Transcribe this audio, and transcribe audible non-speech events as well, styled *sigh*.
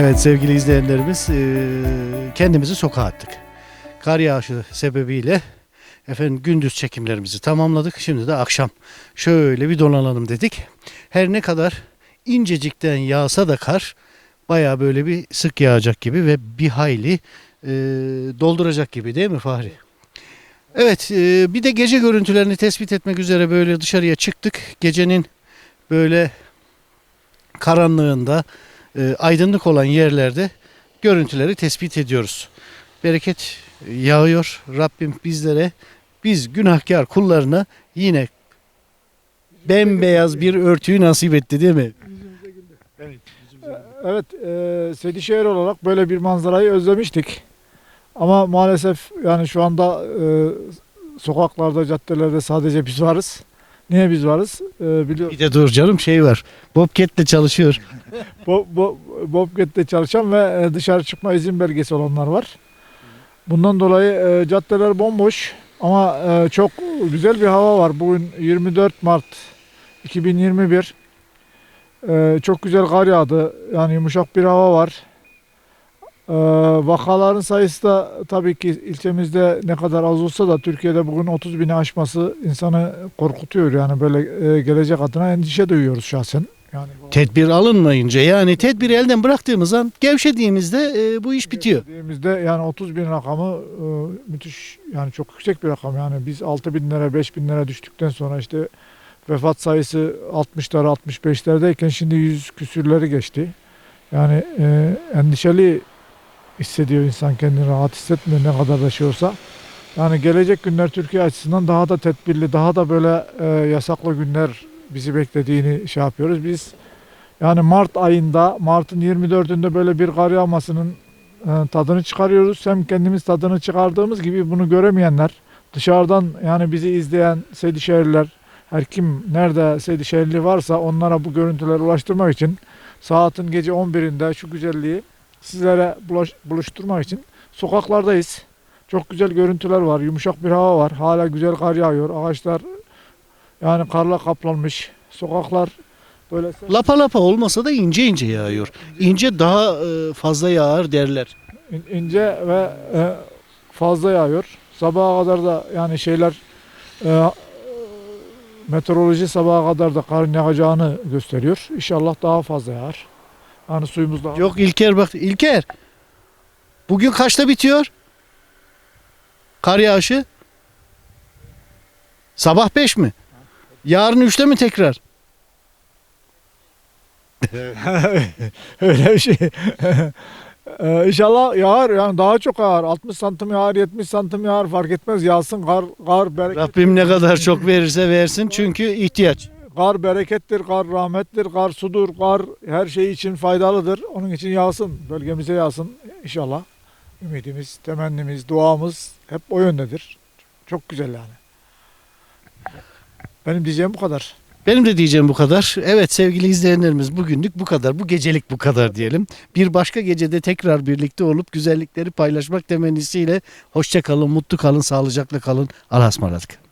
Evet sevgili izleyenlerimiz eee, kendimizi sokağa attık. Kar yağışı sebebiyle efendim gündüz çekimlerimizi tamamladık. Şimdi de akşam şöyle bir dolanalım dedik. Her ne kadar incecikten yağsa da kar baya böyle bir sık yağacak gibi ve bir hayli eee, dolduracak gibi değil mi Fahri? Evet eee, bir de gece görüntülerini tespit etmek üzere böyle dışarıya çıktık. Gecenin böyle karanlığında e, aydınlık olan yerlerde görüntüleri tespit ediyoruz. Bereket yağıyor. Rabbim bizlere biz günahkar kullarına yine bembeyaz bir örtüyü nasip etti değil mi? Evet, e, Sedişehir olarak böyle bir manzarayı özlemiştik. Ama maalesef yani şu anda e, sokaklarda, caddelerde sadece biz varız. Niye biz varız? E, biliyor, Bir de dur canım şey var. Bobcat'le çalışıyor. *laughs* Bo, bo, Bobcat'te çalışan ve e, dışarı çıkma izin belgesi olanlar var. Bundan dolayı e, caddeler bomboş ama e, çok güzel bir hava var. Bugün 24 Mart 2021. E, çok güzel kar yağdı. Yani yumuşak bir hava var. E, vakaların sayısı da tabii ki ilçemizde ne kadar az olsa da Türkiye'de bugün 30 bini aşması insanı korkutuyor. Yani böyle e, gelecek adına endişe duyuyoruz şahsen. Yani bu- Tedbir alınmayınca yani tedbiri elden bıraktığımız an gevşediğimizde e, bu iş bitiyor. Dediğimizde yani 30 bin rakamı e, müthiş yani çok yüksek bir rakam yani biz 6 binlere 5 binlere düştükten sonra işte vefat sayısı 60'lara 65'lerdeyken şimdi 100 küsürleri geçti. Yani e, endişeli hissediyor insan kendini rahat hissetmiyor ne kadar da olsa. Yani gelecek günler Türkiye açısından daha da tedbirli, daha da böyle e, yasaklı günler bizi beklediğini şey yapıyoruz. Biz yani Mart ayında, Mart'ın 24'ünde böyle bir kar yağmasının e, tadını çıkarıyoruz. Hem kendimiz tadını çıkardığımız gibi bunu göremeyenler, dışarıdan yani bizi izleyen Seydişehirliler, her kim nerede Seydişehirli varsa onlara bu görüntüleri ulaştırmak için saatin gece 11'inde şu güzelliği sizlere bulaş- buluşturmak için sokaklardayız. Çok güzel görüntüler var, yumuşak bir hava var. Hala güzel kar yağıyor. Ağaçlar yani karla kaplanmış. Sokaklar böyle Lapa lapa olmasa da ince ince yağıyor. İnce daha e, fazla yağar derler. İn- ince ve e, fazla yağıyor. Sabaha kadar da yani şeyler e, meteoroloji sabaha kadar da karın yağacağını gösteriyor. İnşallah daha fazla yağar. Yani suyumuz daha Yok İlker bak İlker. Bugün kaçta bitiyor? Kar yağışı? Sabah 5 mi? Yarın 3'te mi tekrar? *laughs* öyle bir şey. *laughs* E, İnşallah yağar yani daha çok yağar. 60 santim yağar, 70 santim yağar fark etmez. Yağsın kar, kar bereket. Rabbim ne kadar çok verirse versin çünkü ihtiyaç. Kar berekettir, kar rahmettir, kar sudur, kar her şey için faydalıdır. Onun için yağsın, bölgemize yağsın inşallah. Ümidimiz, temennimiz, duamız hep o yöndedir. Çok güzel yani. Benim diyeceğim bu kadar. Benim de diyeceğim bu kadar. Evet sevgili izleyenlerimiz bugünlük bu kadar. Bu gecelik bu kadar diyelim. Bir başka gecede tekrar birlikte olup güzellikleri paylaşmak temennisiyle hoşça kalın, mutlu kalın, sağlıcakla kalın. Allah'a ısmarladık.